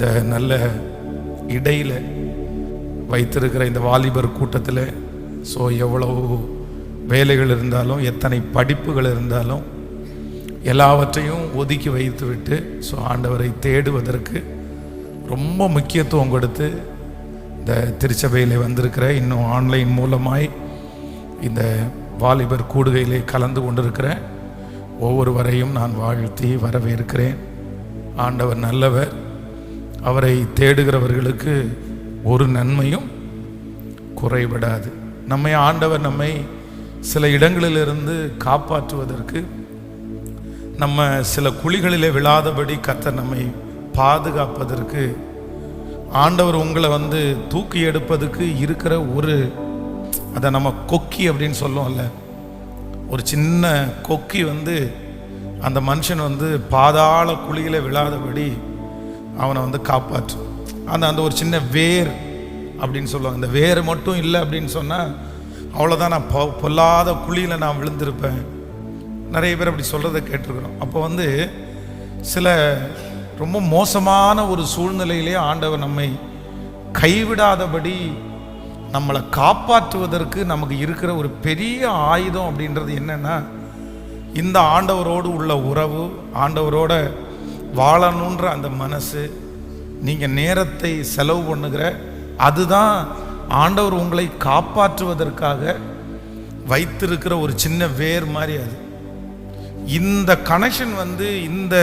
இந்த நல்ல இடையில் வைத்திருக்கிற இந்த வாலிபர் கூட்டத்தில். ஸோ எவ்வளவு வேலைகள் இருந்தாலும் எத்தனை படிப்புகள் இருந்தாலும் எல்லாவற்றையும் ஒதுக்கி வைத்துவிட்டு ஸோ ஆண்டவரை தேடுவதற்கு ரொம்ப முக்கியத்துவம் கொடுத்து இந்த திருச்சபையில் வந்திருக்கிற இன்னும் ஆன்லைன் மூலமாய் இந்த வாலிபர் கூடுகையிலே கலந்து கொண்டிருக்கிற ஒவ்வொருவரையும் நான் வாழ்த்தி வரவேற்கிறேன். ஆண்டவர் நல்லவர். அவரை தேடுகிறவர்களுக்கு ஒரு நன்மையும் குறைபடாது. நம்மை ஆண்டவர் நம்மை சில இடங்களிலிருந்து காப்பாற்றுவதற்கு நம்ம சில குழிகளிலே விழாதபடி கத்த நம்மை பாதுகாப்பதற்கு ஆண்டவர் உங்களை வந்து தூக்கி எடுப்பதுக்கு இருக்கிற ஒரு அதை நம்ம கொக்கி அப்படின்னு சொல்லுவோம்ல ஒரு சின்ன கொக்கி வந்து அந்த மனுஷன் வந்து பாதாள குழியில விழாதபடி அவனை வந்து காப்பாற்றும் அந்த அந்த ஒரு சின்ன வேர் அப்படின்னு சொல்லுவாங்க. இந்த வேர் மட்டும் இல்லை அப்படின்னு சொன்னால் அவ்வளோதான் நான் பொ பொல்லாத குழியில் நான் விழுந்திருப்பேன். நிறைய பேர் அப்படி சொல்கிறத கேட்டிருக்கிறோம். அப்போ வந்து சில ரொம்ப மோசமான ஒரு சூழ்நிலையிலே ஆண்டவர் நம்மை கைவிடாதபடி நம்மளை காப்பாற்றுவதற்கு நமக்கு இருக்கிற ஒரு பெரிய ஆயுதம் அப்படின்றது என்னென்னா இந்த ஆண்டவரோடு உள்ள உறவு ஆண்டவரோட வாழணுன்ற அந்த மனசு நீங்கள் நேரத்தை செலவு பண்ணுகிற அதுதான் ஆண்டவர் உங்களை காப்பாற்றுவதற்காக வைத்திருக்கிற ஒரு சின்ன வேர் மாதிரி அது. இந்த கனெக்ஷன் வந்து இந்த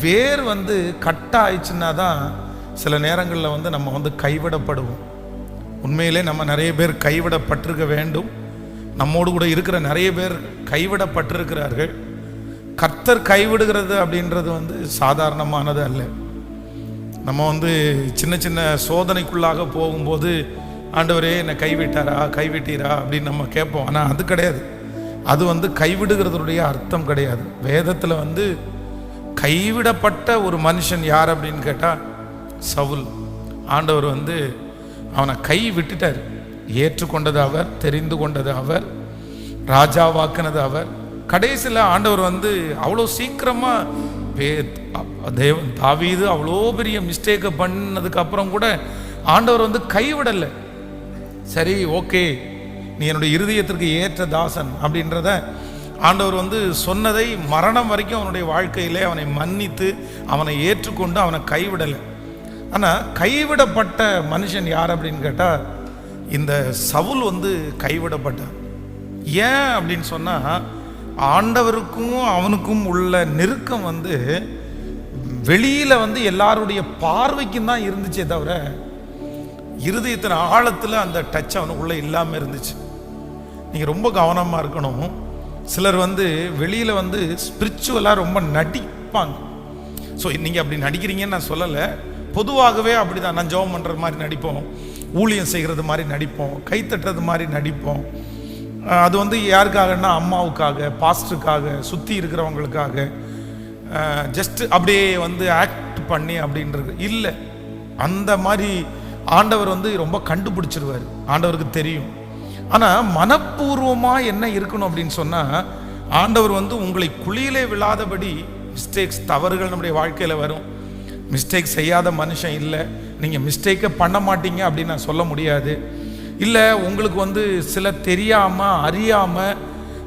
வேர் வந்து கட் ஆயிடுச்சுன்னா தான் சில நேரங்களில் வந்து நம்ம வந்து கைவிடப்படுவோம். உண்மையிலே நம்ம நிறைய பேர் கைவிடப்பட்டிருக்க வேண்டும். நம்மோடு கூட இருக்கிற நிறைய பேர் கைவிடப்பட்டிருக்கிறார்கள். கர்த்தர் கைவிடுகிறது அப்படின்றது வந்து சாதாரணமானது அல்ல. நம்ம வந்து சின்ன சின்ன சோதனைக்குள்ளாக போகும்போது ஆண்டவரே என்னை கைவிட்டாரா கைவிட்டீரா அப்படின்னு நம்ம கேட்போம். ஆனால் அது கிடையாது. அது வந்து கைவிடுகிறதுடைய அர்த்தம் கிடையாது. வேதத்தில் வந்து கைவிடப்பட்ட ஒரு மனுஷன் யார் அப்படின்னு கேட்டால் சவுல். ஆண்டவர் வந்து அவனை கை விட்டுட்டார். ஏற்றுக்கொண்டது அவர் தெரிந்து கொண்டது அவர் ராஜாவாக்குனது அவர் கடைசியில் ஆண்டவர் வந்து அவ்வளோ சீக்கிரமாக பே தேவன் தாவீது அவ்வளோ பெரிய மிஸ்டேக்கை பண்ணதுக்கப்புறம் கூட ஆண்டவர் வந்து கைவிடலை. சரி ஓகே நீ என்னுடைய இருதயத்திற்கு ஏற்ற தாசன் அப்படின்றத ஆண்டவர் வந்து சொன்னதை மரணம் வரைக்கும் அவனுடைய வாழ்க்கையிலே அவனை மன்னித்து அவனை ஏற்றுக்கொண்டு அவனை கைவிடலை. ஆனால் கைவிடப்பட்ட மனுஷன் யார் அப்படின்னு கேட்டால் இந்த சவுல் வந்து கைவிடப்பட்டான். ஏன் அப்படின்னு சொன்னால் ஆண்டவருக்கும் அவனுக்கும் உள்ள நெருக்கம் வந்து வெளியில் வந்து எல்லாருடைய பார்வைக்கும் தான் இருந்துச்சே தவிர இருதயத்தின் ஆழத்தில் அந்த டச் அவனுக்குள்ளே இல்லாமல் இருந்துச்சு. நீங்கள் ரொம்ப கவனமாக இருக்கணும். சிலர் வந்து வெளியில் வந்து ஸ்பிரிச்சுவலாக ரொம்ப நடிப்பாங்க. ஸோ நீங்கள் அப்படி நடிக்கிறீங்கன்னு நான் சொல்லலை. பொதுவாகவே அப்படி தான் நான் ஜோம் பண்ணுறது மாதிரி நடிப்போம். ஊழியம் செய்கிறது மாதிரி நடிப்போம். கைத்தட்டுறது மாதிரி நடிப்போம். அது வந்து யாருக்காகன்னா அம்மாவுக்காக பாஸ்டருக்காக சுற்றி இருக்கிறவங்களுக்காக ஜஸ்ட் அப்படியே வந்து ஆக்ட் பண்ணி அப்படின்றது. இல்லை. அந்த மாதிரி ஆண்டவர் வந்து ரொம்ப கண்டுபிடிச்சிருவார். ஆண்டவருக்கு தெரியும். ஆனால் மனப்பூர்வமாக என்ன இருக்கணும் அப்படின்னு சொன்னால் ஆண்டவர் வந்து உங்களை குளியிலே விழாதபடி மிஸ்டேக்ஸ் தவறுகள் நம்முடைய வாழ்க்கையில் வரும். மிஸ்டேக் செய்யாத மனுஷன் இல்லை. நீங்கள் மிஸ்டேக்கை பண்ண மாட்டீங்க அப்படின்னு நான் சொல்ல முடியாது. இல்லை உங்களுக்கு வந்து சில தெரியாமல் அறியாமல்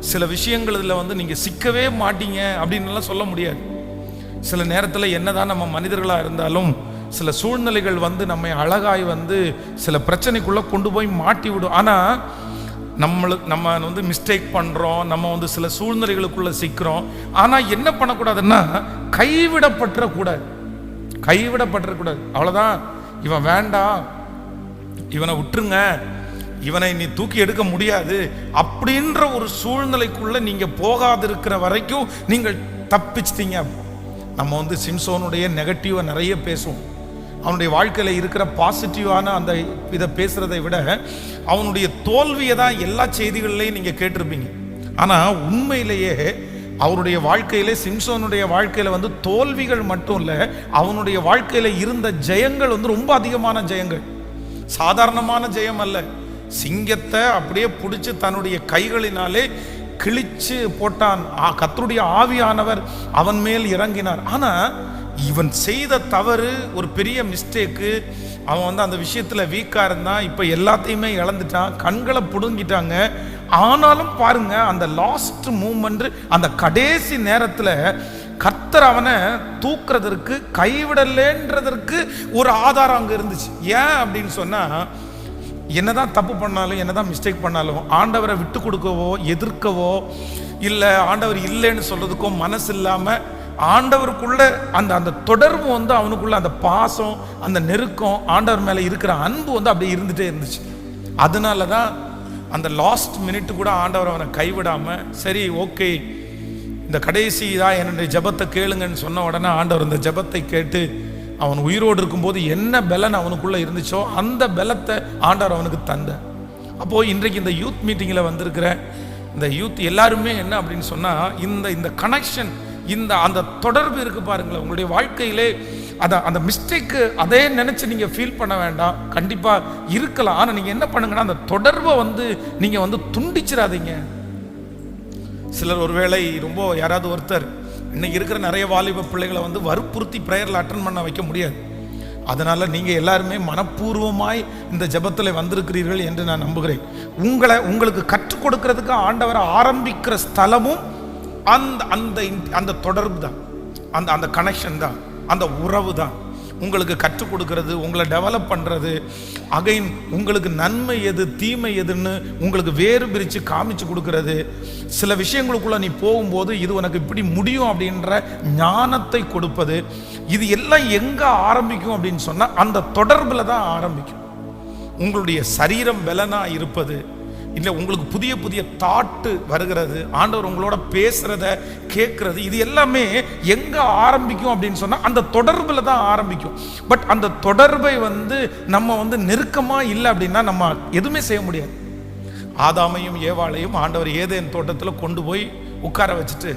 சில விஷயங்கள் இதில் வந்து நீங்கள் சிக்கவே மாட்டீங்க அப்படின்னுலாம் சொல்ல முடியாது. சில நேரத்தில் என்னதான் நம்ம மனிதர்களாக இருந்தாலும் சில சூழ்நிலைகள் வந்து நம்மை அழகாய் வந்து சில பிரச்சனைக்குள்ளே கொண்டு போய் மாட்டி விடும். ஆனால் நம்மளுக்கு நம்ம வந்து மிஸ்டேக் பண்ணுறோம் நம்ம வந்து சில சூழ்நிலைகளுக்குள்ளே சிக்கிறோம். ஆனால் என்ன பண்ணக்கூடாதுன்னா கைவிடப்பட்டுறக்கூடாது கைவிடப்பட்டுறக்கூடாது அவ்வளோதான் இவன் வேண்டாம். இவனை விட்டுருங்க. இவனை நீ தூக்கி எடுக்க முடியாது. அப்படின்ற ஒரு சூழ்நிலைக்குள்ள நீங்க போகாதிருக்கிற வரைக்கும் நீங்கள் தப்பிச்சிட்டீங்க. நம்ம வந்து சிம்சோனுடைய நெகட்டிவை நிறைய பேசுவோம். அவனுடைய வாழ்க்கையில் இருக்கிற பாசிட்டிவான அந்த இதை பேசுறதை விட அவனுடைய தோல்வியை தான் எல்லா செய்திகள்லையும் நீங்க கேட்டிருப்பீங்க. ஆனா உண்மையிலேயே அவருடைய வாழ்க்கையிலே சிம்சோனுடைய வாழ்க்கையில வந்து தோல்விகள் மட்டும் இல்லை அவனுடைய வாழ்க்கையில இருந்த ஜெயங்கள் வந்து ரொம்ப அதிகமான ஜெயங்கள். சாதாரணமான ஜெயம் அல்ல. சிங்கத்தை அப்படியே பிடிச்சி தன்னுடைய கைகளினாலே கிழிச்சு போட்டான். ஆ- ஆவியானவர் அவன் மேல் இறங்கினார். ஆனால் இவன் செய்த தவறு ஒரு பெரிய மிஸ்டேக்கு அவன் வந்து அந்த விஷயத்தில் வீக்காக இருந்தான். இப்போ எல்லாத்தையுமே இழந்துட்டான். கண்களை பிடுங்கிட்டாங்க. ஆனாலும் பாருங்க அந்த லாஸ்ட் மூமெண்ட் அந்த கடைசி நேரத்தில் கர்த்தர் அவனை தூக்குறதற்கு கைவிடலேன்றதற்கு ஒரு ஆதாரம் அங்கே இருந்துச்சு. ஏன் அப்படின்னு சொன்னால் என்னதான் தப்பு பண்ணாலும் என்னதான் மிஸ்டேக் பண்ணாலும் ஆண்டவரை விட்டு கொடுக்கவோ எதிர்க்கவோ இல்லை ஆண்டவர் இல்லைன்னு சொல்றதுக்கோ மனசு இல்லாமல் ஆண்டவருக்குள்ள அந்த அந்த தொடர்பு வந்து அவனுக்குள்ள அந்த பாசம் அந்த நெருக்கம் ஆண்டவர் மேலே இருக்கிற அன்பு வந்து அப்படியே இருந்துட்டே இருந்துச்சு. அதனால தான் அந்த லாஸ்ட் மினிட் கூட ஆண்டவர் அவனை கைவிடாமல் சரி ஓகே இந்த கடைசி தான் என்னுடைய ஜெபத்தை கேளுங்கன்னு சொன்ன உடனே ஆண்டவர் இந்த ஜெபத்தை கேட்டு அவன் உயிரோடு இருக்கும்போது என்ன பலன் அவனுக்குள்ளே இருந்துச்சோ அந்த பலத்தை ஆண்டார் அவனுக்கு தந்த. அப்போது இன்றைக்கு இந்த யூத் மீட்டிங்கில் வந்திருக்கிற இந்த யூத் எல்லாருமே என்ன அப்படின்னு சொன்னால் இந்த இந்த கனெக்ஷன் இந்த அந்த தொடர்பு இருக்கு பாருங்களேன். உங்களுடைய வாழ்க்கையிலே அதை அந்த மிஸ்டேக்கு அதே நினச்சி நீங்கள் ஃபீல் பண்ண வேண்டாம். கண்டிப்பாக இருக்கலாம். ஆனால் நீங்கள் என்ன பண்ணுங்கன்னா அந்த தொடர்பை வந்து நீங்கள் வந்து துண்டிச்சிடாதீங்க. சிலர் ஒருவேளை ரொம்ப யாராவது ஒருத்தர் இன்னைக்கு இருக்கிற நிறைய வாலிப பிள்ளைகளை வந்து வற்புறுத்தி ப்ரேயரில் அட்டன் பண்ண வைக்க முடியாது. அதனால் நீங்கள் எல்லாருமே மனப்பூர்வமாய் இந்த ஜெபத்தில் வந்திருக்கிறீர்கள் என்று நான் நம்புகிறேன். உங்களை உங்களுக்கு கற்றுக் கொடுக்கறதுக்கு ஆண்டவரை ஆரம்பிக்கிற ஸ்தலமும் அந்த அந்த அந்த தொடர்பு தான் அந்த அந்த கனெக்ஷன் தான். அந்த உறவு தான் உங்களுக்கு கற்றுக் கொடுக்கறது உங்களை டெவலப் பண்ணுறது அகைன் உங்களுக்கு நன்மை எது தீமை எதுன்னு உங்களுக்கு வேறு பிரித்து காமிச்சு கொடுக்கறது. சில விஷயங்களுக்குள்ளே நீ போகும்போது இது உனக்கு இப்படி முடியும் அப்படின்ற ஞானத்தை கொடுப்பது. இது எல்லாம் எங்கே ஆரம்பிக்கும் அப்படின்னு சொன்னால் அந்த தொடர்பில் தான் ஆரம்பிக்கும். உங்களுடைய சரீரம் பலனாக இருப்பது. இல்லை உங்களுக்கு புதிய புதிய தாட்டு வருகிறது ஆண்டவர் உங்களோட பேசுறத கேட்கறது இது எல்லாமே எங்க ஆரம்பிக்கும் அப்படின்னு சொன்னா அந்த தொடர்பில் தான் ஆரம்பிக்கும். பட் அந்த தொடர்பை வந்து நம்ம வந்து நெருக்கமா இல்லை அப்படின்னா நம்ம எதுவுமே செய்ய முடியாது. ஆதாமையும் ஏவாளையும் ஆண்டவர் ஏதேன் தோட்டத்தில் கொண்டு போய் உட்கார வச்சுட்டு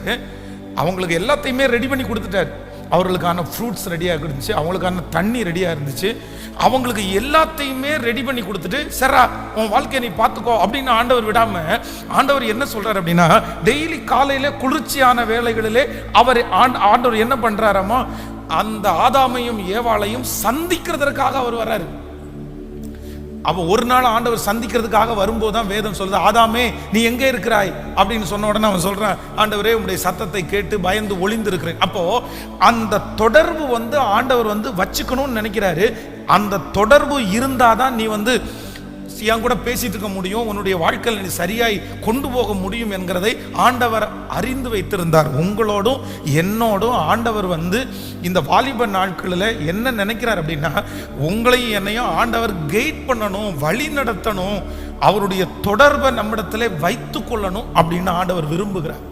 அவங்களுக்கு எல்லாத்தையுமே ரெடி பண்ணி கொடுத்துட்டார். அவர்களுக்கான ஃப்ரூட்ஸ் ரெடியாக இருந்துச்சு அவங்களுக்கான தண்ணி ரெடியாக இருந்துச்சு. அவங்களுக்கு எல்லாத்தையுமே ரெடி பண்ணி கொடுத்துட்டு சரா உன் வாழ்க்கையை நீ பார்த்துக்கோ அப்படின்னு ஆண்டவர் விடாமல் ஆண்டவர் என்ன சொல்கிறார் அப்படின்னா டெய்லி காலையில் குளிர்ச்சியான வேலைகளிலே அவர் ஆண்ட- ஆண்டவர் என்ன பண்றாராமா? அந்த ஆதாமையும் ஏவாளையும் சந்திக்கிறதற்காக அவர் வர்றாரு. அப்போ ஒரு நாள் ஆண்டவர் சந்திக்கிறதுக்காக வரும்போது தான் வேதம் சொல்லுது ஆதாமே நீ எங்கே இருக்கிறாய்? அப்படின்னு சொன்ன உடனே அவன் சொல்கிறான் ஆண்டவரே உன்னுடைய சத்தத்தை கேட்டு பயந்து ஒளிந்திருக்கிறேன். அப்போது அந்த தொடர்பு வந்து ஆண்டவர் வந்து வச்சுக்கணும்னு நினைக்கிறாரு. அந்த தொடர்பு இருந்தாதான் நீ வந்து என் கூட பேசிட்டு இருக்க முடியும். உன்னுடைய வாழ்க்கையில் நீ சரியாய் கொண்டு போக முடியும் என்கிறதை ஆண்டவர் அறிந்து வைத்திருந்தார். உங்களோடும் என்னோடும் ஆண்டவர் வந்து இந்த வாலிப நாட்களில் என்ன நினைக்கிறார் அப்படின்னா உங்களையும் என்னையும் ஆண்டவர் கைட் பண்ணணும் வழி நடத்தணும் அவருடைய தொடர்பை நம்மிடத்துல வைத்து கொள்ளணும் அப்படின்னு ஆண்டவர் விரும்புகிறார்.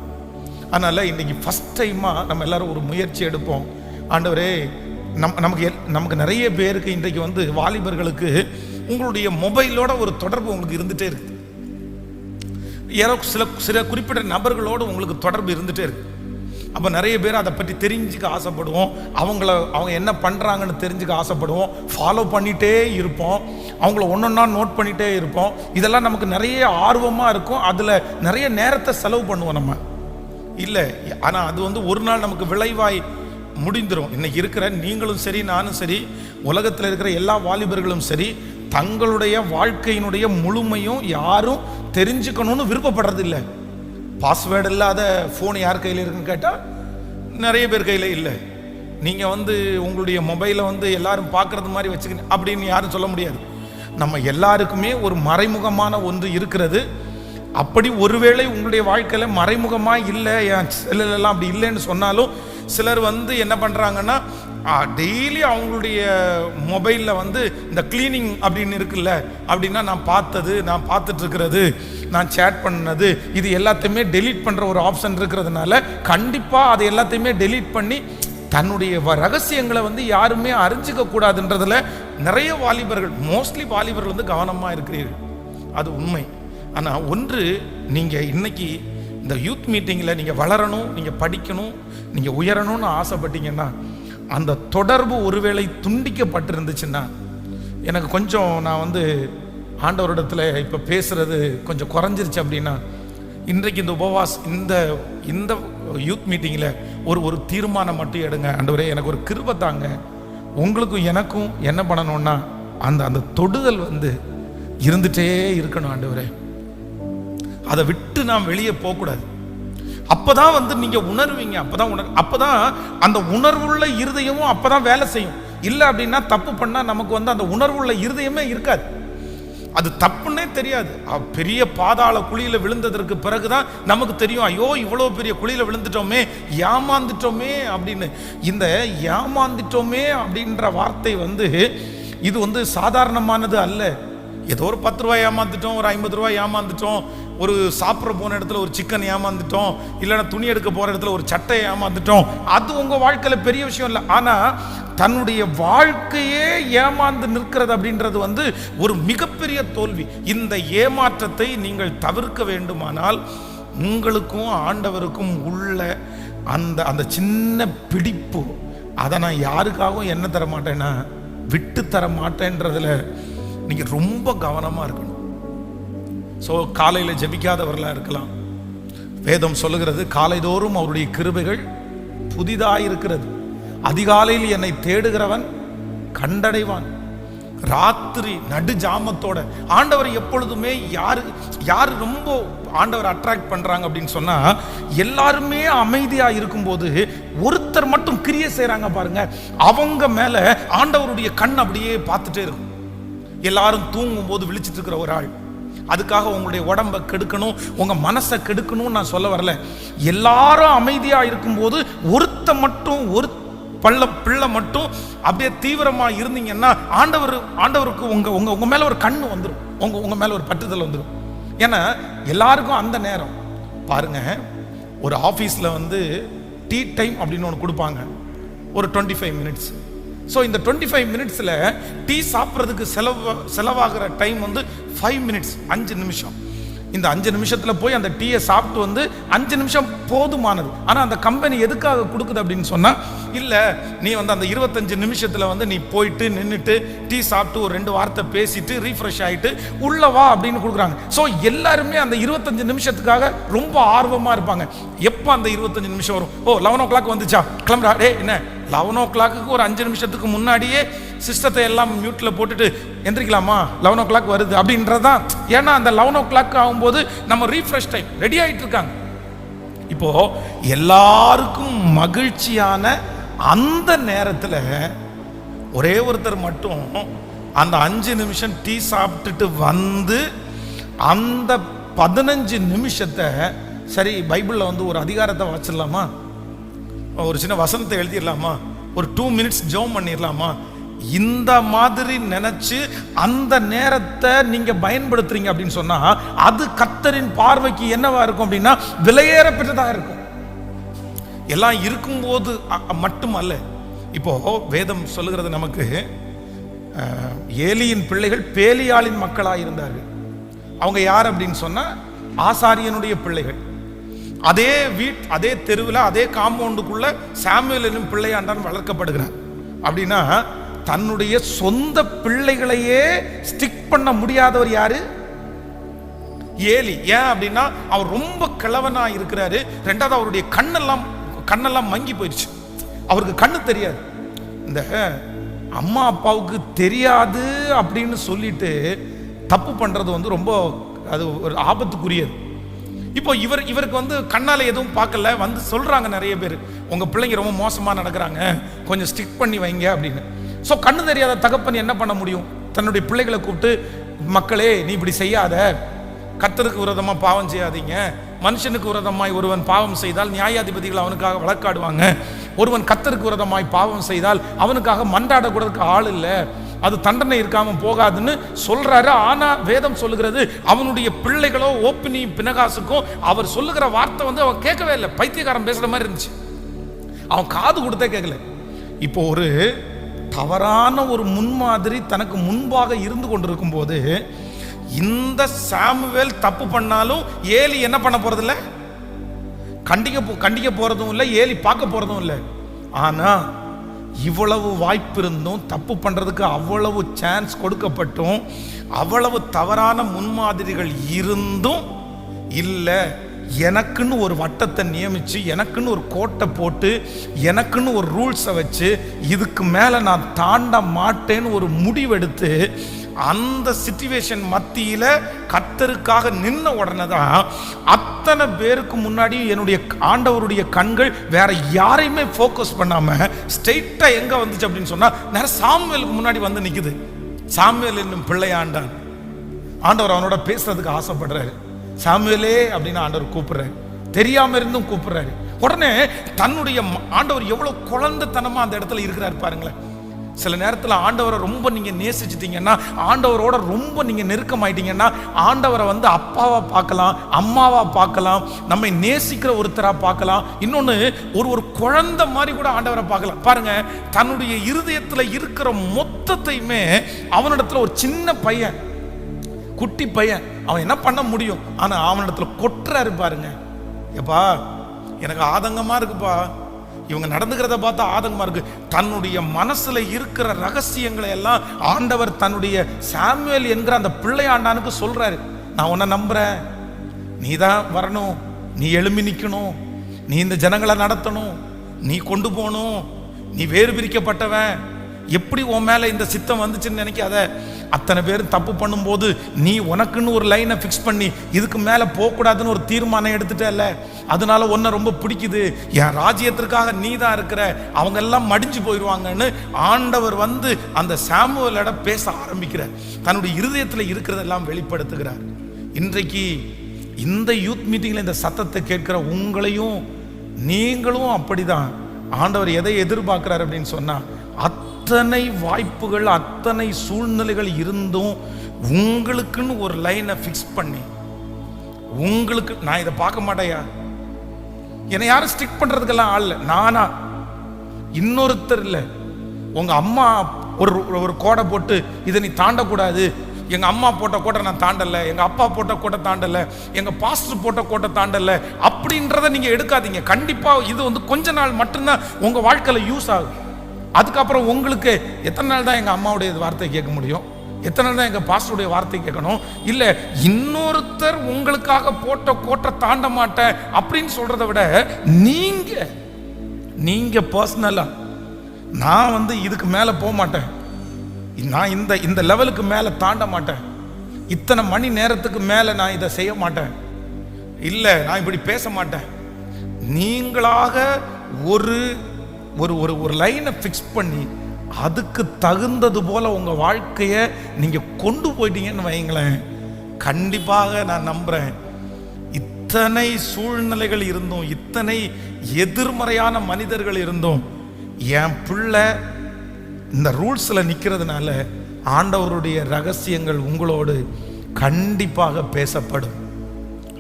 அதனால் இன்னைக்கு ஃபஸ்ட் டைமாக நம்ம எல்லாரும் ஒரு முயற்சி எடுப்போம். ஆண்டவரே நம் நமக்கு நமக்கு நிறைய பேருக்கு இன்றைக்கு வந்து வாலிபர்களுக்கு உங்களுடைய மொபைலோட ஒரு தொடர்பு உங்களுக்கு இருந்துகிட்டே இருக்குது யாரோ சில சில குறிப்பிட்ட நபர்களோடு உங்களுக்கு தொடர்பு இருந்துகிட்டே இருக்கு. அப்போ நிறைய பேர் அதை பற்றி தெரிஞ்சுக்க ஆசைப்படுவோம். அவங்கள அவங்க என்ன பண்ணுறாங்கன்னு தெரிஞ்சுக்க ஆசைப்படுவோம். ஃபாலோ பண்ணிகிட்டே இருப்போம். அவங்கள ஒன்றொன்னா நோட் பண்ணிகிட்டே இருப்போம். இதெல்லாம் நமக்கு நிறைய ஆர்வமாக இருக்கும். அதில் நிறைய நேரத்தை செலவு பண்ணுவோம் நம்ம. இல்லை ஆனால் அது வந்து ஒரு நாள் நமக்கு விளைவாய் முடிந்துடும் இன்னைக்கு இருக்கிற நீங்களும் சரி நானும் சரி உலகத்தில் இருக்கிற எல்லா வாலிபர்களும் சரி தங்களுடைய வாழ்க்கையினுடைய முழுமையும் யாரும் தெரிஞ்சுக்கணும்னு விருப்பப்படுறது இல்லை பாஸ்வேர்டு இல்லாத ஃபோன் யார் கையில் இருக்குன்னு கேட்டால் நிறைய பேர் கையில் இல்லை. நீங்கள் வந்து உங்களுடைய மொபைலை வந்து எல்லாரும் பார்க்குறது மாதிரி வச்சுக்கணும் அப்படின்னு யாரும் சொல்ல முடியாது. நம்ம எல்லாருக்குமே ஒரு மறைமுகமான ஒன்று இருக்கிறது. அப்படி ஒருவேளை உங்களுடைய வாழ்க்கையில் மறைமுகமாக இல்லை என் செல்லலாம் அப்படி இல்லைன்னு சொன்னாலும் சிலர் வந்து என்ன பண்ணுறாங்கன்னா டெய்லி அவங்களுடைய மொபைலில் வந்து இந்த க்ளீனிங் அப்படின்னு இருக்குல்ல அப்படின்னா நான் பார்த்தது நான் பார்த்துட்ருக்கிறது நான் சேட் பண்ணது இது எல்லாத்தையுமே டெலீட் பண்ணுற ஒரு ஆப்ஷன் இருக்கிறதுனால கண்டிப்பாக அதை எல்லாத்தையுமே டெலீட் பண்ணி தன்னுடைய வ- ரகசியங்களை வந்து யாருமே அறிஞ்சிக்க கூடாதுன்றதுல நிறைய வாலிபர்கள் மோஸ்ட்லி வாலிபர்கள் வந்து கவனமாக இருக்கிறீர்கள். அது உண்மை. ஆனால் ஒன்று நீங்கள் இன்னைக்கு இந்த யூத் மீட்டிங்கில் நீங்கள் வளரணும் நீங்கள் படிக்கணும் நீங்கள் உயரணும்னு ஆசைப்பட்டீங்கன்னா அந்த தொடர்பு ஒருவேளை துண்டிக்கப்பட்டிருந்துச்சுன்னா எனக்கு கொஞ்சம் நான் வந்து ஆண்டவரிடத்தில் இப்போ பேசுறது கொஞ்சம் குறைஞ்சிருச்சு அப்படின்னா இன்றைக்கு இந்த உபவாஸ் இந்த இந்த யூத் மீட்டிங்கில் ஒரு ஒரு தீர்மானம் மட்டும் எடுங்க. ஆண்டவரே எனக்கு ஒரு கிருபை தாங்க. உங்களுக்கும் எனக்கும் என்ன பண்ணணும்னா அந்த அந்த தொடுதல் வந்து இருந்துட்டே இருக்கணும் ஆண்டவரே. அதை விட்டு நாம் வெளியே போகக்கூடாது. அப்பதான் வந்து நீங்கள் உணர்வீங்க அப்பதான் உணர் அப்பதான் அந்த உணர்வுள்ள இருதயமும் அப்பதான் வேலை செய்யும். இல்லை அப்படின்னா தப்பு பண்ணால் நமக்கு வந்து அந்த உணர்வுள்ள இருதயமே இருக்காது. அது தப்புன்னே தெரியாது. பெரிய பாதாள குழியில் விழுந்ததற்கு பிறகுதான் நமக்கு தெரியும் ஐயோ இவ்வளோ பெரிய குழியில் விழுந்துட்டோமே ஏமாந்துட்டோமே அப்படின்னு. இந்த ஏமாந்துட்டோமே அப்படின்ற வார்த்தை வந்து இது வந்து சாதாரணமானது அல்ல. ஏதோ ஒரு பத்து ரூபாய் ஏமாந்துட்டோம் ஒரு ஐம்பது ரூபாய் ஏமாந்துட்டோம் ஒரு சாப்பிட்ற போன இடத்துல ஒரு சிக்கன் ஏமாந்துட்டோம் இல்லைன்னா துணி எடுக்க போகிற இடத்துல ஒரு சட்டை ஏமாந்துட்டோம். அது உங்கள் வாழ்க்கையில் பெரிய விஷயம் இல்லை. ஆனால் தன்னுடைய வாழ்க்கையே ஏமாந்து நிற்கிறது அப்படின்றது வந்து ஒரு மிகப்பெரிய தோல்வி. இந்த ஏமாற்றத்தை நீங்கள் தவிர்க்க வேண்டுமானால் உங்களுக்கும் ஆண்டவருக்கும் உள்ள அந்த அந்த சின்ன பிடிப்பு அதை நான் யாருக்காகவும் என்ன தர மாட்டேன்னா விட்டு தர மாட்டேன்றதுல நீங்கள் ரொம்ப கவனமாக இருக்கணும். ஸோ காலையில் ஜெபிக்காதவர்களாக இருக்கலாம். வேதம் சொல்லுகிறது காலைதோறும் அவருடைய கிருபைகள் புதிதாக இருக்கிறது அதிகாலையில் என்னை தேடுகிறவன் கண்டடைவான். ராத்திரி நடு ஜாமத்தோட. ஆண்டவர் எப்பொழுதுமே யார் யார் ரொம்ப ஆண்டவர் அட்ராக்ட் பண்ணுறாங்க அப்படின்னு சொன்னால் எல்லாருமே அமைதியாக இருக்கும்போது ஒருத்தர் மட்டும் கிரிய செய்கிறாங்க பாருங்க அவங்க மேலே ஆண்டவருடைய கண் அப்படியே பார்த்துட்டே இருக்கும். எல்லாரும் தூங்கும் போது விழிச்சிட்டு இருக்கிற ஒரு ஆள். அதுக்காக உங்களுடைய உடம்பை கெடுக்கணும் உங்க மனசை கெடுக்கணும்னு நான் சொல்ல வரல. எல்லாரும் அமைதியா இருக்கும்போது ஒருத்த மட்டும் ஒரு பள்ள பிள்ளை மட்டும் அப்படியே தீவிரமா இருந்தீங்கன்னா ஆண்டவர் ஆண்டவருக்கு உங்க உங்க உங்க மேல ஒரு கண்ணு வந்துடும் உங்க உங்க மேல ஒரு பற்றுதல் வந்துடும் ஏன்னா எல்லாருக்கும் அந்த நேரம். பாருங்க ஒரு ஆஃபீஸில் வந்து டீ டைம் அப்படின்னு ஒன்று கொடுப்பாங்க. ஒரு டுவெண்ட்டி ஃபைவ் மினிட்ஸ் ஸோ இந்த டுவெண்ட்டி ஃபைவ் மினிட்ஸில் டீ சாப்பிட்றதுக்கு செலவு செலவாகிற டைம் வந்து ஃபைவ் மினிட்ஸ் அஞ்சு நிமிஷம். இந்த அஞ்சு நிமிஷத்தில் போய் அந்த டீயை சாப்பிட்டு வந்து அஞ்சு நிமிஷம் போதுமானது. ஆனால் அந்த கம்பெனி எதுக்காக கொடுக்குது அப்படின்னு சொன்னால் இல்லை நீ வந்து அந்த இருபத்தஞ்சு நிமிஷத்தில் வந்து நீ போயிட்டு நின்றுட்டு டீ சாப்பிட்டு ஒரு ரெண்டு வார்த்தை பேசிட்டு ரீஃப்ரெஷ் ஆகிட்டு உள்ளே வா அப்படின்னு கொடுக்குறாங்க. ஸோ எல்லாருமே அந்த இருபத்தஞ்சு நிமிஷத்துக்காக ரொம்ப ஆர்வமாக இருப்பாங்க. எப்போ அந்த இருபத்தஞ்சு நிமிஷம் வரும்? ஓ லெவன் ஓ கிளாக் வந்துச்சா? கிளம்புறா. டே என்ன? லெவன் ஓ கிளாக்கு ஒரு அஞ்சு நிமிஷத்துக்கு முன்னாடியே சிஸ்டத்தை எல்லாம் மியூட்டில் போட்டுட்டு எந்திரிக்கலாமா? லெவன் ஓ கிளாக் வருது. அப்படின்றது தான் ஏன்னா அந்த லெவன் ஓ கிளாக் ஆகும்போது நம்ம ரீஃப்ரெஷ் டைம் ரெடி ஆகிட்டு இருக்காங்க. இப்போ எல்லாருக்கும் மகிழ்ச்சியான அந்த நேரத்தில் ஒரே ஒருத்தர் மட்டும் அந்த அஞ்சு நிமிஷம் டீ சாப்பிட்டுட்டு வந்து அந்த பதினஞ்சு நிமிஷத்தை சரி பைபிளில் வந்து ஒரு அதிகாரத்தை வச்சிடலாமா ஒரு சின்ன வசனத்தை எழுதிடலாமா? ஒரு டூ மினிட்ஸ் ஜோம் பண்ணிடலாமா? இந்த மாதிரி நினைச்சு அந்த நேரத்தை நீங்க பயன்படுத்துறீங்க அப்படின்னு சொன்னா அது கத்தரின் பார்வைக்கு என்னவா இருக்கும் அப்படின்னா விலையேற பெற்றதா இருக்கும். எல்லாம் இருக்கும்போது மட்டுமல்ல. இப்போ வேதம் சொல்லுகிறது நமக்கு ஏலியின் பிள்ளைகள் பேலியாளின் மக்களாக இருந்தார்கள் அவங்க யார் அப்படின்னு சொன்னா ஆசாரியனுடைய பிள்ளைகள். அதே வீட் அதே தெருவில் அதே காம்பவுண்டுக்குள்ள சாமுவேல் என்னும் பிள்ளையாண்டான் வளர்க்கப்படுகிறார் அப்படின்னா தன்னுடைய சொந்த பிள்ளைகளையே ஸ்டிக் பண்ண முடியாதவர் யாரு? ஏலி. ஏன் அப்படின்னா அவர் ரொம்ப கிழவனா இருக்கிறாரு. ரெண்டாவது அவருடைய கண்ணெல்லாம் கண்ணெல்லாம் மங்கி போயிடுச்சு அவருக்கு கண்ணு தெரியாது. இந்த அம்மா அப்பாவுக்கு தெரியாது அப்படின்னு சொல்லிட்டு தப்பு பண்றது வந்து ரொம்ப அது ஒரு ஆபத்துக்குரியது. இப்போ இவர் இவருக்கு வந்து கண்ணால் எதுவும் பார்க்கல வந்து சொல்கிறாங்க நிறைய பேர். உங்கள் பிள்ளைங்க ரொம்ப மோசமாக நடக்கிறாங்க. கொஞ்சம் ஸ்டிக் பண்ணி வைங்க அப்படின்னு. ஸோ கண்ணு தெரியாத தகப்பன் என்ன பண்ண முடியும்? தன்னுடைய பிள்ளைகளை கூப்பிட்டு மக்களே நீ இப்படி செய்யாத. கத்தருக்கு விரதமாக பாவம் செய்யாதீங்க. மனுஷனுக்கு விரோதமாய் ஒருவன் பாவம் செய்தால் நியாயாதிபதிகள் அவனுக்காக வழக்காடுவாங்க. ஒருவன் கத்தருக்கு விரோதமாய் பாவம் செய்தால் அவனுக்காக மன்றாடக்கூடதுக்கு ஆள் இல்லை. அது தண்டனை இருக்காமல் போகாதுன்னு சொல்கிறாரு ஆனால் வேதம் சொல்லுகிறது அவனுடைய பிள்ளைகளோ ஓப்பினி பினகாசுக்கும் அவர் சொல்லுகிற வார்த்தை வந்து அவன் கேட்கவே இல்லை. பைத்தியக்காரன் பேசுகிற மாதிரி இருந்துச்சு. அவன் காது கொடுத்தே கேட்கல. இப்போ ஒரு தவறான ஒரு முன்மாதிரி தனக்கு முன்பாக இருந்து கொண்டிருக்கும் போது இந்த சாமுவேல் தப்பு பண்ணாலும் ஏலி என்ன பண்ண போறதில்ல? கண்டிக்க போ கண்டிக்க போறதும் இல்லை ஏலி பார்க்க போறதும் இல்லை. ஆனா இவ்வளவு வாய்ப்பு இருந்தும் தப்பு பண்ணுறதுக்கு அவ்வளவு சான்ஸ் கொடுக்கப்பட்டும் அவ்வளவு தவறான முன்மாதிரிகள் இருந்தும் இல்லை எனக்குன்னு ஒரு வட்டத்தை நியமித்து எனக்குன்னு ஒரு கோட்டை போட்டு எனக்குன்னு ஒரு ரூல்ஸை வச்சு இதுக்கு மேலே நான் தாண்ட மாட்டேன்னு ஒரு முடிவெடுத்து அந்த சிச்சுவேஷன் மத்தியில் கத்தருக்காக நின்ன உடனே தான் அத்தனை பேருக்கு முன்னாடி என்னுடைய ஆண்டவருடைய கண்கள் வேற யாரையுமே ஃபோக்கஸ் பண்ணாமல் ஸ்ட்ரெயிட்டாக எங்கே வந்துச்சு அப்படின்னு சொன்னால் நேரம் சாமுவேலுக்கு முன்னாடி வந்து நிற்குது சாமுவேல் என்னும் பிள்ளையாண்டான் ஆண்டவர் அவனோட பேசுறதுக்கு ஆசைப்படுறாரு. சாமுவேலே அப்படின்னு ஆண்டவர் கூப்பிடுறாரு. தெரியாம இருந்தும் கூப்பிடுறாரு. உடனே தன்னுடைய ம- ஆண்டவர் எவ்வளவு குழந்தைத்தனமா அந்த இடத்துல இருக்கிறார் பாருங்களேன். சில நேரத்தில் ஆண்டவரை ரொம்ப நீங்கள் நேசிச்சிட்டீங்கன்னா ஆண்டவரோட ரொம்ப நீங்கள் நெருக்கமாயிட்டீங்கன்னா ஆண்டவரை வந்து அப்பாவாக பார்க்கலாம் அம்மாவாக பார்க்கலாம் நம்மை நேசிக்கிற ஒருத்தராக பார்க்கலாம். இன்னொன்று ஒரு ஒரு குழந்தை மாதிரி கூட ஆண்டவரை பார்க்கலாம். பாருங்க தன்னுடைய இருதயத்தில் இருக்கிற மொத்தத்தையுமே அவனிடத்தில் ஒரு சின்ன பையன் குட்டி பையன் அவன் என்ன பண்ண முடியும்? ஆனால் அவனிடத்தில் கொட்டுறாரு பாருங்க. எப்பா எனக்கு ஆதங்கமாக இருக்குப்பா. இவங்க நடந்துக்கிறத பார்த்தா ஆதங்கமா இருக்கு. தன்னுடைய மனசுல இருக்கிற ரகசியங்களை எல்லாம் ஆண்டவர் தன்னுடைய சாமுவேல் என்கிற அந்த பிள்ளையாண்டானுக்கு சொல்றாரு. நான் உன்னை நம்புறேன். நீ தான் வரணும். நீ எழும்பி நிற்கணும் நீ இந்த ஜனங்களை நடத்தணும். நீ கொண்டு போகணும். நீ வேறு பிரிக்கப்பட்டவன். எப்படி உன் மேல இந்த சித்தம் வந்துச்சுன்னு நினைக்காத. அத்தனை பேரும் தப்பு பண்ணும்போது நீ உனக்குன்னு ஒரு லைனை ஃபிக்ஸ் பண்ணி இதுக்கு மேலே போகக்கூடாதுன்னு ஒரு தீர்மானம் எடுத்துட்டல அதனால உன்னை ரொம்ப பிடிக்குது. என் ராஜ்யத்திற்காக நீ தான் இருக்கிற. அவங்க எல்லாம் மடிஞ்சு போயிடுவாங்கன்னு ஆண்டவர் வந்து அந்த சாமுவலோட பேச ஆரம்பிக்கிறார் தன்னுடைய இருதயத்தில் இருக்கிறதெல்லாம் வெளிப்படுத்துகிறார். இன்றைக்கு இந்த யூத் மீட்டிங்கில் இந்த சத்தத்தை கேட்கிற உங்களையும் நீங்களும் அப்படிதான். ஆண்டவர் எதை எதிர்பார்க்கிறார் அப்படின்னு சொன்னால் அத் அத்தனை வாய்ப்புகள் அத்தனை சூழ்நிலைகள் இருந்தும் உங்களுக்குன்னு ஒரு லைனை ஃபிக்ஸ் பண்ணி உங்களுக்கு நான் இதை பார்க்க மாட்டேயா? என்னை யாரும் ஸ்டிக் பண்றதுக்கெல்லாம் ஆள் இல்லை. நானா? இன்னொருத்தர் இல்லை. உங்க அம்மா ஒரு ஒரு கோடை போட்டு இதை நீ தாண்டக்கூடாது. எங்க அம்மா போட்ட கோட்டை நான் தாண்டல. எங்க அப்பா போட்ட கோட்டை தாண்டல. எங்க பாஸ்டர் போட்ட கோட்டை தாண்டல. அப்படின்றத நீங்க எடுக்காதீங்க. கண்டிப்பா இது வந்து கொஞ்ச நாள் மட்டும்தான் உங்க வாழ்க்கையில யூஸ் ஆகும். அதுக்கப்புறம் உங்களுக்கு எத்தனை நாள் தான் எங்கள் அம்மாவுடைய வார்த்தை கேட்க முடியும்? எத்தனை நாள் தான் எங்கள் பாஸ்டருடைய வார்த்தை கேட்கணும்? இல்லை இன்னொருத்தர் உங்களுக்காக போட்ட கோட்டை தாண்ட மாட்டேன் அப்படின்னு சொல்கிறத விட நீங்கள் நீங்கள் பர்சனலாக நான் வந்து இதுக்கு மேலே போக மாட்டேன். நான் இந்த இந்த லெவலுக்கு மேலே தாண்ட மாட்டேன். இத்தனை மணி நேரத்துக்கு மேலே நான் இதை செய்ய மாட்டேன். இல்லை நான் இப்படி பேச மாட்டேன். நீங்களாக ஒரு ஒரு ஒரு ஒரு லைனை ஃபிக்ஸ் பண்ணி அதுக்கு தகுந்தது போல் உங்கள் வாழ்க்கையை நீங்கள் கொண்டு போயிட்டீங்கன்னு வைங்களேன் கண்டிப்பாக நான் நம்புகிறேன் இத்தனை சூழ்நிலைகள் இருந்தும் இத்தனை எதிர்மறையான மனிதர்கள் இருந்தும் என் பிள்ளை இந்த ரூல்ஸில் நிற்கிறதுனால ஆண்டவருடைய ரகசியங்கள் உங்களோடு கண்டிப்பாக பேசப்படும்.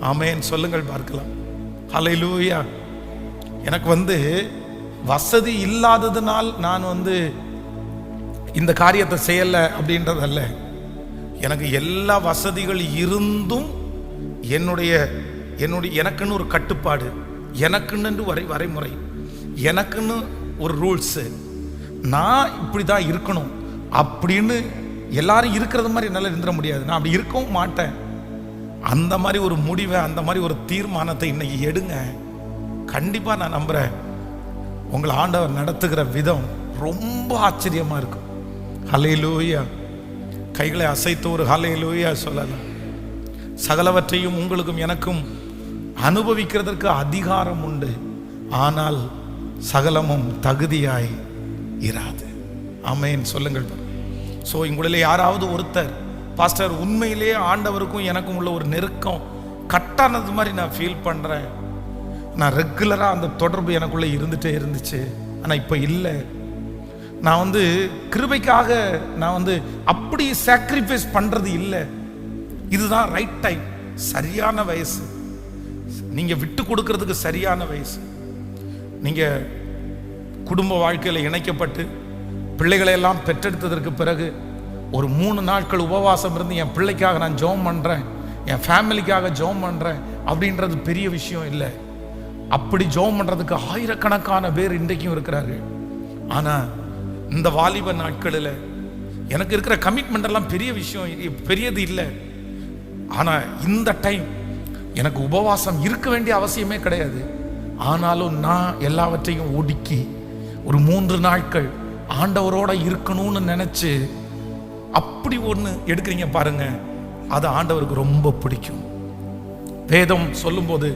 ஆமேன்னு சொல்லுங்கள் பார்க்கலாம். ஹalleluya எனக்கு வந்து வசதி இல்லாததுனால் நான் வந்து இந்த காரியத்தை செய்யலை அப்படின்றதல்ல. எனக்கு எல்லா வசதிகள் இருந்தும் என்னுடைய என்னுடைய எனக்குன்னு ஒரு கட்டுப்பாடு எனக்குன்னு வரை வரைமுறை எனக்குன்னு ஒரு ரூல்ஸு நான் இப்படி தான் இருக்கணும் அப்படின்னு எல்லாரும் இருக்கிறது மாதிரி என்னால் இருந்துட முடியாது. நான் அப்படி இருக்கவும் மாட்டேன். அந்த மாதிரி ஒரு முடிவை அந்த மாதிரி ஒரு தீர்மானத்தை இன்னைக்கு எடுங்க. கண்டிப்பாக நான் நம்புகிறேன் உங்களை ஆண்டவர் நடத்துகிற விதம் ரொம்ப ஆச்சரியமாக இருக்கும் ஹலையிலூயா கைகளை அசைத்து ஒரு ஹலையிலூயா சொல்லலாம். சகலவற்றையும் உங்களுக்கும் எனக்கும் அனுபவிக்கிறதற்கு அதிகாரம் உண்டு. ஆனால் சகலமும் தகுதியாய் இராது. ஆமென். சொல்லுங்கள். ஸோ உங்களில் யாராவது ஒருத்தர் பாஸ்டர் உண்மையிலேயே ஆண்டவருக்கும் எனக்கும் உள்ள ஒரு நெருக்கம் கட்டானது மாதிரி நான் ஃபீல் பண்ணுறேன் நான் ரெகுலராக அந்த தொடர்பு எனக்குள்ளே இருந்துகிட்டே இருந்துச்சு. ஆனால் இப்போ இல்லை. நான் வந்து கிருபைக்காக நான் வந்து அப்படி சாக்ரிஃபைஸ் பண்ணுறது இல்லை. இதுதான் ரைட் டைம் சரியான வயசு. நீங்கள் விட்டு கொடுக்கறதுக்கு சரியான வயசு. நீங்கள் குடும்ப வாழ்க்கையில் இணைக்கப்பட்டு பிள்ளைகளையெல்லாம் பெற்றெடுத்ததற்கு பிறகு ஒரு மூணு நாட்கள் உபவாசம் இருந்து என் பிள்ளைக்காக நான் ஜோம் பண்ணுறேன் என் ஃபேமிலிக்காக ஜோம் பண்ணுறேன் அப்படின்றது பெரிய விஷயம் இல்லை. அப்படி ஜோம் பண்ணுறதுக்கு ஆயிரக்கணக்கான பேர் இன்றைக்கும் இருக்கிறார்கள். ஆனால் இந்த வாலிப நாட்களில் எனக்கு இருக்கிற கமிட்மெண்ட் எல்லாம் பெரிய விஷயம் பெரியது இல்லை. ஆனால் இந்த டைம் எனக்கு உபவாசம் இருக்க வேண்டிய அவசியமே கிடையாது. ஆனாலும் நான் எல்லாவற்றையும் ஒடுக்கி ஒரு மூன்று நாட்கள் ஆண்டவரோட இருக்கணும்னு நினைச்சு அப்படி ஒன்று எடுக்கிறீங்க பாருங்க. அது ஆண்டவருக்கு ரொம்ப பிடிக்கும். வேதம் சொல்லும்போது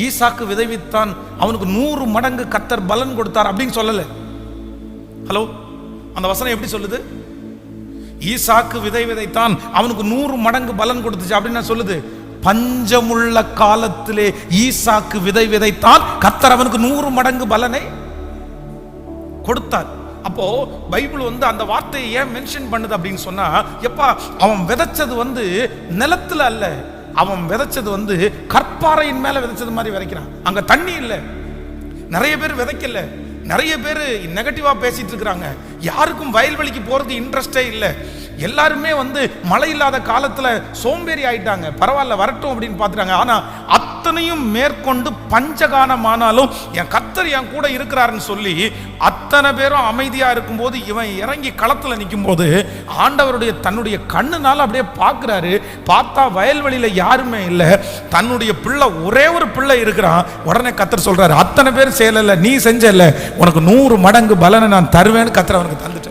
ஈசாக்கு விதைவித்தான். அவனுக்கு நூறு மடங்கு கத்தர் பலன் கொடுத்தார் அப்படின்னு சொல்லல. ஹலோ அந்த வசனம் எப்படி சொல்லுது? ஈசாக்கு விதை விதைத்தான். அவனுக்கு நூறு மடங்கு பலன் கொடுத்துச்சு. அப்படின்னு நான் சொல்லுது? பஞ்சமுள்ள காலத்திலே ஈசாக்கு விதை விதைத்தான். கத்தர் அவனுக்கு நூறு மடங்கு பலனை கொடுத்தார். அப்போ பைபிள் வந்து அந்த வார்த்தையை ஏன் மென்ஷன் பண்ணுது அப்படின்னு சொன்னா எப்பா அவன் விதைச்சது வந்து நிலத்துல அல்ல. அவன் விதைச்சது வந்து கற்பாறையின் மேல விதைச்சது மாதிரி விதைக்கிறான். அங்க தண்ணி இல்லை. நிறைய பேர் விதைக்கல. நிறைய பேர் நெகட்டிவா பேசிட்டு இருக்கிறாங்க. யாருக்கும் வயல்வெளிக்கு போகிறதுக்கு இன்ட்ரெஸ்டே இல்லை. எல்லாருமே வந்து மழை இல்லாத காலத்தில் சோம்பேறி ஆயிட்டாங்க. பரவாயில்ல வரட்டும் அப்படின்னு பார்த்துட்டாங்க. ஆனால் அத்தனையும் மேற்கொண்டு பஞ்சகானமானாலும் என் கத்தர் என் கூட இருக்கிறாருன்னு சொல்லி அத்தனை பேரும் அமைதியாக இருக்கும்போது இவன் இறங்கி களத்தில் நிற்கும் போது ஆண்டவருடைய தன்னுடைய கண்ணுனால அப்படியே பார்க்குறாரு. பார்த்தா வயல்வெளியில் யாருமே இல்லை. தன்னுடைய பிள்ளை ஒரே ஒரு பிள்ளை இருக்கிறான். உடனே கத்தர் சொல்கிறாரு அத்தனை பேர் செய்யலை நீ செஞ்சல உனக்கு நூறு மடங்கு பலனை நான் தருவேன்னு கத்தர் அவனுக்கு தந்துட்டேன்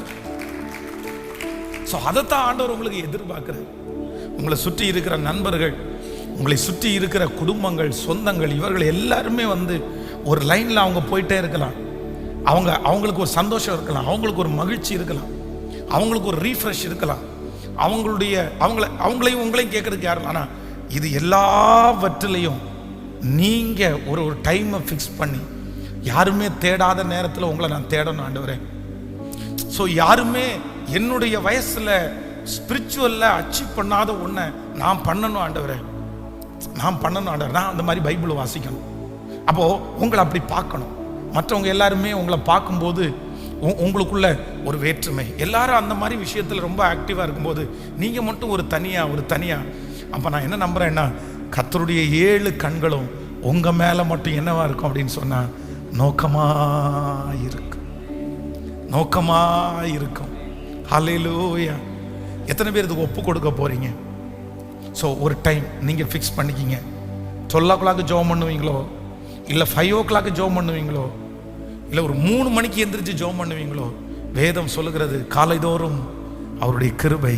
ஸோ அதைத்தான் ஆண்டவர் உங்களுக்கு எதிர்பார்க்குறாரு. உங்களை சுற்றி இருக்கிற நண்பர்கள் உங்களை சுற்றி இருக்கிற குடும்பங்கள் சொந்தங்கள் இவர்கள் எல்லாருமே வந்து ஒரு லைனில் அவங்க போயிட்டே இருக்கலாம். அவங்க அவங்களுக்கு ஒரு சந்தோஷம் இருக்கலாம் அவங்களுக்கு ஒரு மகிழ்ச்சி இருக்கலாம் அவங்களுக்கு ஒரு ரீஃப்ரெஷ் இருக்கலாம். அவங்களுடைய அவங்கள அவங்களையும் உங்களையும் கேட்கறதுக்கு யாரும் ஆனால் இது எல்லாவற்றிலையும் நீங்கள் ஒரு ஒரு டைமை ஃபிக்ஸ் பண்ணி யாருமே தேடாத நேரத்தில் உங்களை நான் தேடணும் ஆண்டவரே. ஸோ யாருமே என்னுடைய வயசில் ஸ்பிரிச்சுவல்ல அச்சீவ் பண்ணாத ஒன்றை நான் பண்ணணும் ஆண்டவரே. நான் பண்ணணும் ஆண்டவர். நான் அந்த மாதிரி பைபிள் வாசிக்கணும். அப்போது உங்களை அப்படி பார்க்கணும். மற்றவங்க எல்லாருமே உங்களை பார்க்கும்போது உ- உங்களுக்குள்ள ஒரு வேற்றுமை. எல்லாரும் அந்த மாதிரி விஷயத்தில் ரொம்ப ஆக்டிவாக இருக்கும்போது நீங்கள் மட்டும் ஒரு தனியாக ஒரு தனியாக அப்போ நான் என்ன நம்புகிறேன்னா கத்தருடைய ஏழு கண்களும் உங்கள் மேலே மட்டும் என்னவா இருக்கும் அப்படின்னு சொன்னால் நோக்கமாக இருக்கும் நோக்கமா இருக்கும். ஹalleluya எத்தனை பேர் இதுக்கு ஒப்பு கொடுக்க போகிறீங்க ஸோ ஒரு டைம் நீங்கள் ஃபிக்ஸ் பண்ணிக்கிங்க. டுவெல் ஓ கிளாக்கு ஜோம் பண்ணுவீங்களோ? இல்லை ஃபைவ் ஓ கிளாக்கு ஜோம் பண்ணுவீங்களோ? இல்லை ஒரு மூணு மணிக்கு எந்திரிச்சு ஜோம் பண்ணுவீங்களோ? வேதம் சொல்லுகிறது காலைதோறும் அவருடைய கிருபை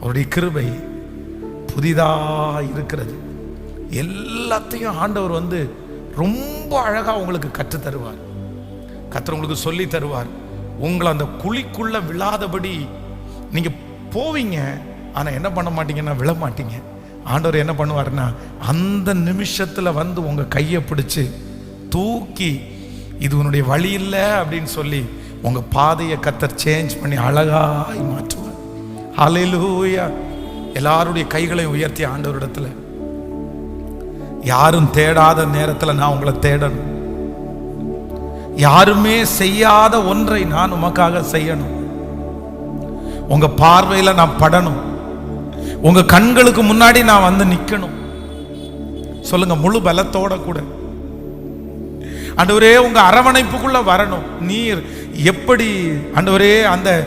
அவருடைய கிருபை புதிதாக இருக்கிறது. எல்லாத்தையும் ஆண்டவர் வந்து ரொம்ப அழகாக உங்களுக்கு கற்றுத் தருவார் உங்களுக்கு சொல்லி தருவார் உங்களை அந்த குழிக்குள்ள விழாதபடி நீங்க போவீங்க. ஆனா என்ன பண்ண மாட்டீங்கன்னா விழ மாட்டீங்க. ஆண்டவர் என்ன பண்ணுவாருன்னா அந்த நிமிஷத்துல வந்து உங்க கையை பிடிச்சு தூக்கி இது உன்னுடைய வழி இல்லை அப்படின்னு சொல்லி உங்க பாதையை கத்தர் சேஞ்ச் பண்ணி அழகாய் மாற்றுவார். அலையிலூயா எல்லாருடைய கைகளையும் உயர்த்தி ஆண்டவரிடத்துல. யாரும் தேடாத நேரத்தில் நான் உங்களை தேடணும். யாருமே செய்யாத ஒன்றை நான் உமக்காக செய்யணும். உங்க பார்வையில நான் படணும். உங்க கண்களுக்கு முன்னாடி நான் வந்து நிக்கணும். சொல்லுங்க முழு பலத்தோட கூட. ஆண்டவரே உங்க அரவணைப்புக்குள்ள வரணும். நீர் எப்படி ஆண்டவரே அந்த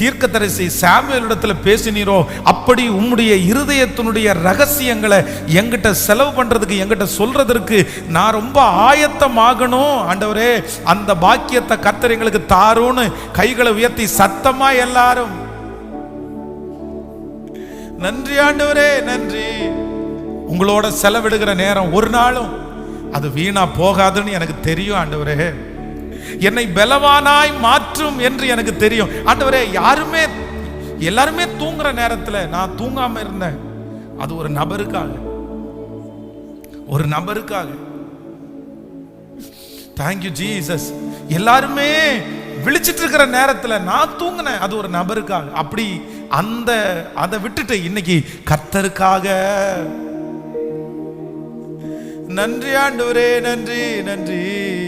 தீர்க்கதரிசி சாமுவேலிடத்துல பேசினீரோ அப்படி உம்முடைய இருதயத்தினுடைய ரகசியங்களை எங்கிட்ட செலவு பண்ணுறதுக்கு எங்கிட்ட சொல்கிறதற்கு நான் ரொம்ப ஆயத்தமாகணும். ஆண்டவரே அந்த பாக்கியத்தை கத்தர் எங்களுக்கு தாருன்னு கைகளை உயர்த்தி சத்தமாக எல்லாரும். நன்றி ஆண்டவரே நன்றி. உங்களோட செலவிடுகிற நேரம் ஒரு நாளும் அது வீணா போகாதுன்னு எனக்கு தெரியும் ஆண்டவரே. என்னை பலவானாய் மாற்றும் என்று எனக்கு தெரியும். ஆண்டவரே யாருமே எல்லாருமே தூங்குற நேரத்துல நான் தூங்காம இருந்தேன். அது ஒரு நபருக்காக. ஒரு நபருக்காக. தேங்க்யூ ஜீசஸ் எல்லாருமே விழிச்சிட்டு இருக்கிற நேரத்துல நான் தூங்கினேன். அது ஒரு நபருக்காக. அப்படி அந்த அதை விட்டுட்டு இன்னைக்கு கர்த்தருக்காக. நன்றி ஆண்டவரே நன்றி நன்றி.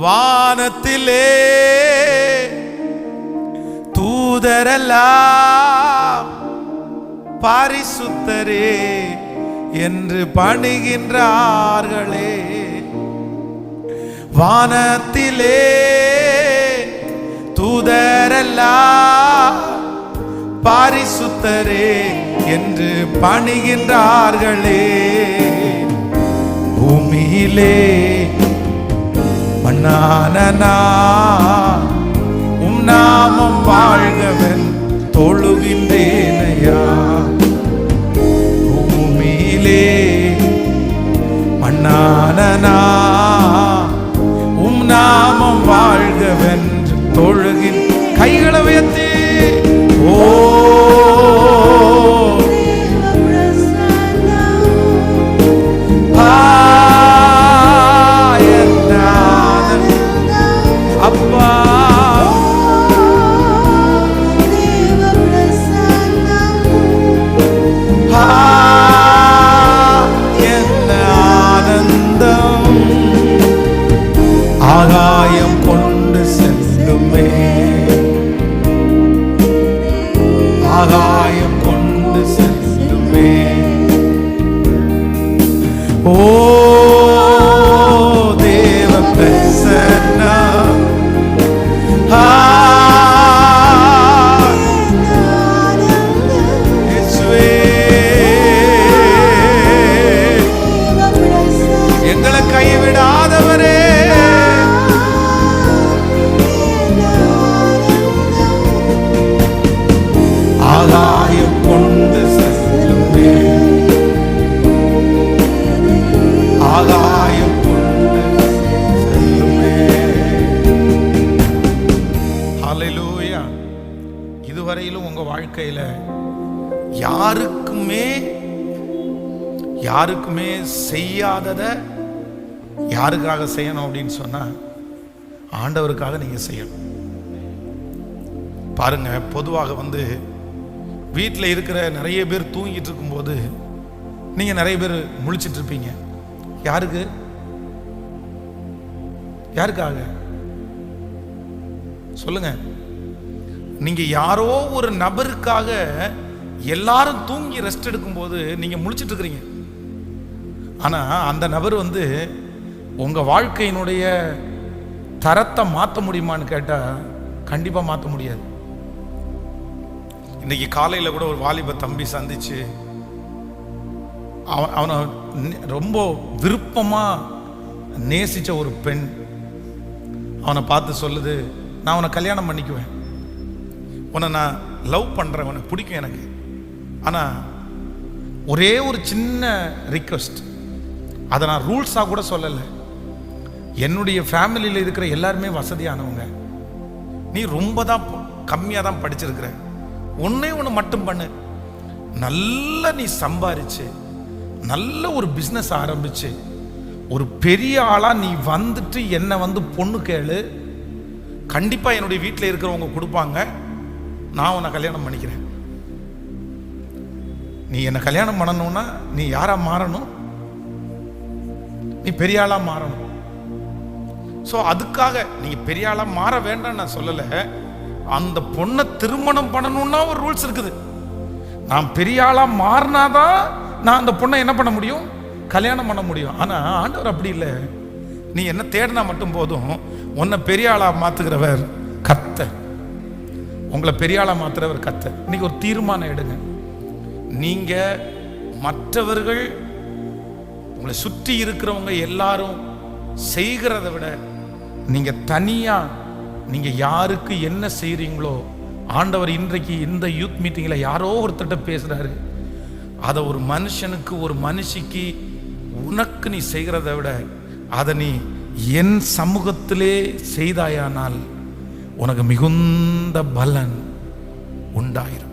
வானத்திலே தூதரெல்லாம் பாரிசுத்தரே என்று பணிகின்றார்களே. வானத்திலே தூதரெல்லாம் பாரிசுத்தரே என்று பணிகின்றார்களே. பூமியிலே மன்னானனா உம் நாமம் வாழ்கவன் தொழுகின்றேனையா. பூமியிலே மன்னானனா உம் நாமம் வாழ்கவென்று தொழுகின் கைகளை உயர்த்தி யாருக்குமே செய்யாதத யாருக்காக செய்யணும் அப்படின்னு சொன்னா ஆண்டவருக்காக நீங்க செய்யணும். பாருங்க பொதுவாக வந்து வீட்டில் இருக்கிற நிறைய பேர் தூங்கிட்டு இருக்கும்போது நீங்க நிறைய பேர் முழிச்சிட்டு இருப்பீங்க. யாருக்கு? யாருக்காக? சொல்லுங்க. நீங்க யாரோ ஒரு நபருக்காக எல்லாரும் தூங்கி ரெஸ்ட் எடுக்கும்போது நீங்க முழிச்சிட்டு இருக்கிறீங்க. ஆனால் அந்த நபர் வந்து உங்கள் வாழ்க்கையினுடைய தரத்தை மாற்ற முடியுமான்னு கேட்டால் கண்டிப்பாக மாற்ற முடியாது. இன்னைக்கு காலையில் கூட ஒரு வாலிப தம்பி சந்திச்சு அவன் அவனை ரொம்ப விருப்பமாக நேசித்த ஒரு பெண் அவனை பார்த்து சொல்லுது நான் அவனை கல்யாணம் பண்ணிக்குவேன். உன்னை நான் லவ் பண்ணுறேன் உனக்கு பிடிக்கும் எனக்கு. ஆனால் ஒரே ஒரு சின்ன ரிக்வெஸ்ட் அதை நான் ரூல்ஸாக கூட சொல்லலை. என்னுடைய ஃபேமிலியில் இருக்கிற எல்லாருமே வசதியானவங்க. நீ ரொம்ப தான் கம்மியாக தான் படிச்சிருக்கிற. ஒன்றே ஒன்று மட்டும் பண்ணு. நல்லா நீ சம்பாரிச்சு நல்ல ஒரு பிஸ்னஸ் ஆரம்பிச்சு ஒரு பெரிய ஆளாக நீ வந்துட்டு என்னை வந்து பொண்ணு கேளு. கண்டிப்பாக என்னுடைய வீட்டில் இருக்கிறவங்க கொடுப்பாங்க. நான் உன்னை கல்யாணம் பண்ணிக்கிறேன். நீ என்னை கல்யாணம் பண்ணணும்னா நீ யாராக மாறணும்? நீ பெரிய ஆளா மாறணும். ஸோ அதுக்காக நீங்கள் பெரிய ஆளா மாற வேண்டாம் நான் சொல்லலை. அந்த பொண்ணை திருமணம் பண்ணணும்னா ஒரு ரூல்ஸ் இருக்குது. நான் பெரிய ஆளா மாறினாதான் நான் அந்த பொண்ணை என்ன பண்ண முடியும்? கல்யாணம் பண்ண முடியும். ஆனா ஆண்டவர் அப்படி இல்லை. நீ என்ன தேடினா மட்டும் போதும். உன்னை பெரிய ஆளா மாத்துகிறவர் கத்த உங்களை பெரிய ஆளா மாத்துறவர் கத்த இன்னைக்கு ஒரு தீர்மானம் எடுங்க. நீங்க மற்றவர்கள் உங்களை சுற்றி இருக்கிறவங்க எல்லாரும் செய்கிறத விட நீங்கள் தனியாக நீங்கள் யாருக்கு என்ன செய்கிறீங்களோ ஆண்டவர் இன்றைக்கு இந்த யூத் மீட்டிங்கில் யாரோ ஒருத்தர்கிட்ட பேசுகிறாரு அதை ஒரு மனுஷனுக்கு ஒரு மனுஷிக்கு உனக்கு நீ செய்கிறத விட அதை நீ என் சமூகத்திலே செய்தாயானால் உனக்கு மிகுந்த பலன் உண்டாயிரும்.